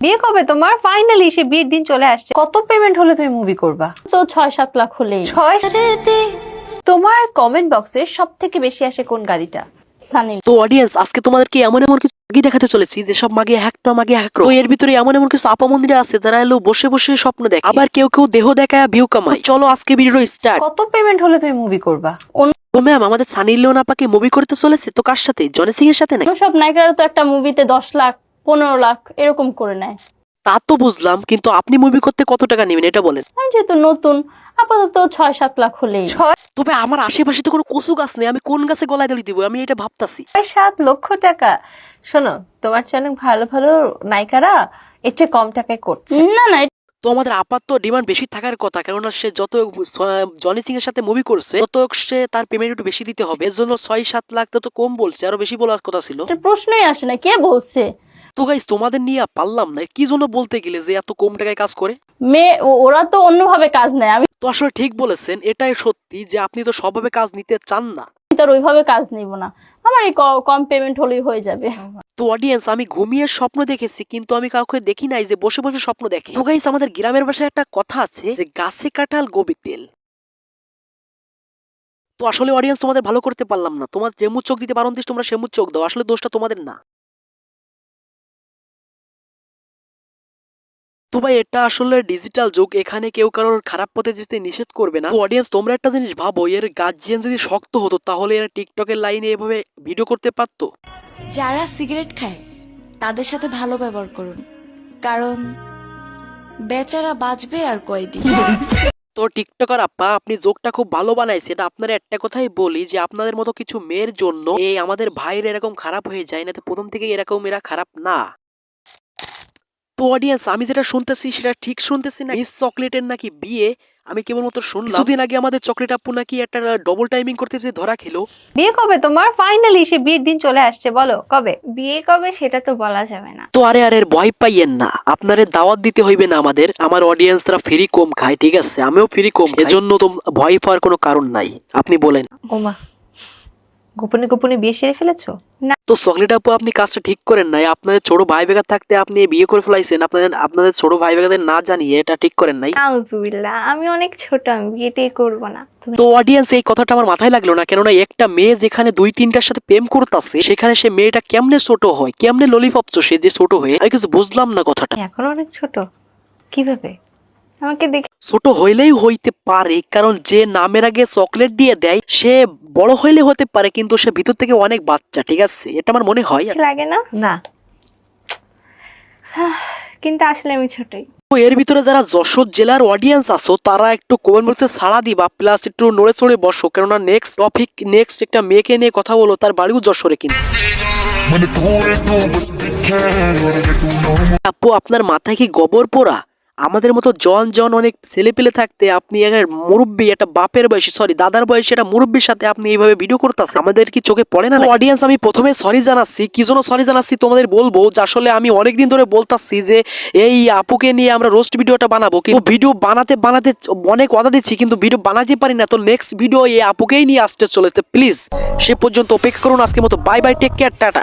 বিয়ে কবে তোমার? ফাইনালি সে বিয়ের দিন চলে আসছে। কত পেমেন্ট হলে তুমি মুভি করবা? তো ছয় সাত লাখ হলেই। ছয় তোমার কমেন্ট বক্সে সব থেকে বেশি আসে কোন গাড়িটা? সানি তো অডিয়েন্স আজকে তোমাদেরকে এমন এমন কিছু মাগি দেখাতে চলেছি যে সব মাগে হ্যাকটা মাগে হ্যাক তো এর ভিতরে এমন এমন কিছু আপা মন্দিরে আছে যারা এলো বসে বসে স্বপ্ন দেখে। আবার কেউ কেউ দেহ দেখায় ভিউ কামায়। চলো আজকে ভিডিও স্টার্ট কত পেমেন্ট হলে তুমি মুভি করবা? তো ম্যাম আমাদের সানি লিওন আপাকে মুভি করতে চলেছে তো কার সাথে? জনি সিং এর সাথে নাকি? সব নায়িকারা তো একটা মুভিতে দশ লাখ পনেরো লাখ এরকম করে নেয়। তা তো বুঝলাম কিন্তু আপনি মুভি করতে কত টাকা নেবেন এটা বলেন? আমি যেহেতু নতুন আপাতত ছয় সাত লাখ হলেই। তবে আমার আশেপাশে তো কোনো কচু গাছ নেই আমি কোন গাছে গলায় দড়ি দিব? আমি এটা ভাবতাছি। সাত লক্ষ টাকা। শোনো তোমার চ্যানেল ভালো ভালো নায়িকারা এর চেয়ে কম টাকায় করছে। না না তো আমাদের আপাত তো ডিমান্ড বেশি থাকার কথা কেননা সে যত জনি সিং এর সাথে মুভি করছে তত সে তার পেমেন্ট একটু বেশি দিতে হবে। এর জন্য ছয় সাত লাখ তো কম বলছে আরও বেশি বলার কথা ছিল। প্রশ্নই আসে না কে বলছে? তো তোমাদের নিয়ে পারলাম না। কি জন্য বলতে গেলে যে এত কম টাকায় কাজ করে? মেয়ে ওরা তো অন্যভাবে কাজ নেয়। আমি তো আসলে ঠিক বলেছেন এটাই সত্যি যে আপনি তো সবভাবে কাজ নিতে চান না। তো আর ওইভাবে কাজ নিব না। আমার এই কম পেমেন্ট হলেই হয়ে যাবে। তো অডিয়েন্স আমি ঘুমিয়ে স্বপ্ন দেখেছি কিন্তু আমি কাউকে দেখি নাই যে বসে বসে স্বপ্ন দেখে। তো গাইস আমাদের গ্রামের ভাষায় একটা কথা আছে যে গাছে কাঁঠাল গবি তেল। তো আসলে অডিয়েন্স তোমাদের ভালো করতে পারলাম না। তোমার যেমু চোখ দিতে পারো তোমরা সেমু চোখ দাও। আসলে দোষটা তোমাদের না। তো ভাই এটা আসলে ডিজিটাল যুগ এখানে কেউ কারোর খারাপ পথে যেতে নিষেধ করবে না। তো অডিয়েন্স তোমরা একটা জিনিস ভাবো এর গার্জিয়ান যদি শক্ত হতো তাহলে এরা টিকটকের লাইনে এভাবে ভিডিও করতে পারতো? যারা সিগারেট খায় তাদের সাথে ভালো ব্যবহার করুন। কারণ বেচারা বাঁচবে আর কয়দিন? তো টিকটকার আপা আপনি জোকটা খুব ভালো বানাইছেন। আপনার একটা কথাই বলি যে আপনাদের মতো কিছু মেয়ের জন্য এই আমাদের ভাইয়ের এরকম খারাপ হয়ে যায় না তো প্রথম থেকে এরকম এরা খারাপ না। তো অডিয়েন্স আমি যেটা শুনতেছি সেটা ঠিক শুনতেছি না। মিস চকলেটের নাকি বিয়ে? আমি কেবলমাত্র শুনলাম। কিছুদিন আগে আমাদের চকলেট আপু নাকি একটা ডবল টাইমিং করতে যে ধরা খেলো। বিয়ে কবে তোমার? ফাইনালি সে বিয়ের দিন চলে আসছে বলো। কবে? বিয়ে কবে সেটা তো বলা যাবে না। তো আরে আরে ভয় পাইয়েন না। আপনারে দাওয়াত দিতে হইবে না আমাদের। আমার অডিয়েন্সরা ফ্রি কম খায় ঠিক আছে? আমিও ফ্রি কম। এজন্য তো ভয় পাওয়ার কোনো কারণ নাই। আপনি বলেন। ওমা গোপনে গোপনে বিয়ে সেরে ফেলেছো? তো চকলেট আপু আপনি কাজটা ঠিক করেন নাই। আপনাদের ছোট ভাই বেগার থাকতে আপনি বিয়ে করে ফেলাইছেন। আপনাদের আপনাদের ছোট ভাই বেগাদের না জানিয়ে এটা ঠিক করেন নাই। আউজুবিল্লাহ আমি অনেক ছোট আমি বিয়েটাই করব না। তো অডিয়েন্স এই কথাটা আমার মাথায় লাগল না কেননা একটা মেয়ে যেখানে দুই তিনটার সাথে প্রেম করতেছে সেখানে সে মেয়েটা কেমনে ছোট হয় কেমনে ললিপপ সে যে ছোট হয়ে আমি কিছু বুঝলাম না কথাটা। এখন অনেক ছোট। কীভাবে? আমাকে দেখে ছোট হইলেই হইতে পারে কারণ যে নামের আগে চকলেট দিয়ে দেয় সে বড় হইলে হতে পারে কিন্তু সে ভিতর থেকে অনেক বাচ্চা ঠিক আছে? এটা আমার মনে হয়। লাগে না? না। কিন্তু আসলে আমি ছোটই। তো এর ভিতরে যারা যশোর জেলার অডিয়েন্স আছো তারা একটু কমেন্ট বক্সে সাড়া দিবা প্লাস একটু নড়ে চড়ে বসো কেননা নেক্সট টপিক নেক্সট একটা মেয়েকে নিয়ে কথা বলো তার বাড়িও যশোরে কিন্তু। know. আপু আপনার মাথায় কি গোবর পোড়া? আমাদের মতো জন জন অনেক ছেলে পেলে থাকতে আপনি একটা মুরব্বী, একটা বাপের বয়সী সরি দাদার বয়সী একটা মুরব্বীর সাথে আপনি এইভাবে ভিডিও করতেছেন, আমাদের কি চোখে পড়ে না অডিয়েন্স আমি প্রথমে সরি জানাচ্ছি, কি জন্য সরি জানাচ্ছি তোমাদের বলব যে আসলে আমি অনেকদিন ধরে বলতাছি যে এই আপুকে নিয়ে আমরা রোস্ট ভিডিওটা বানাবো, কিন্তু ভিডিও বানাতে বানাতে অনেক কথা দিচ্ছি, কিন্তু ভিডিও বানাতে পারি না, তো নেক্সট ভিডিও এই আপুকেই নিয়ে আসতে চলেছে প্লিজ সে পর্যন্ত অপেক্ষা করুন, আজকের মতো bye bye take care tata.